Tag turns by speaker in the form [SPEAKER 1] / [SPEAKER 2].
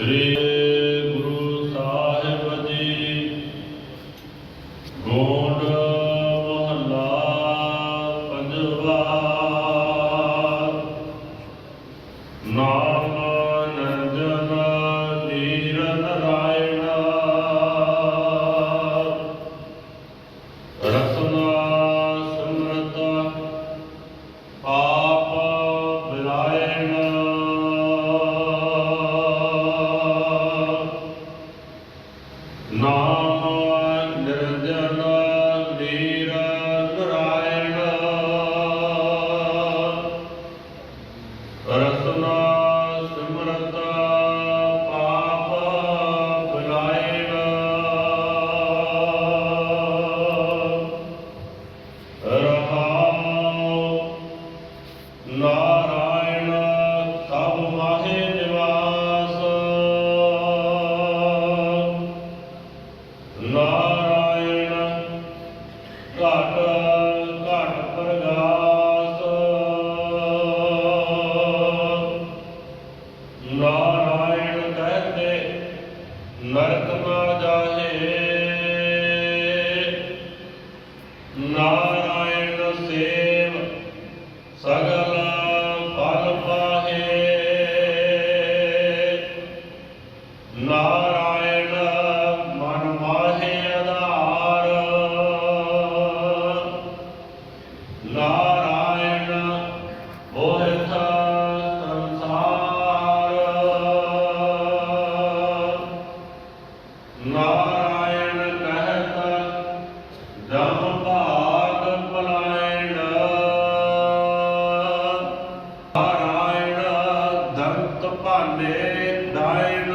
[SPEAKER 1] Três. Narayan ਸਭ ਮਾਹੇ ਨਿਵਾਸ। ਨਾਰਾਇਣ ਦੰਤ ਭਾਨੇ ਦਾਇਣ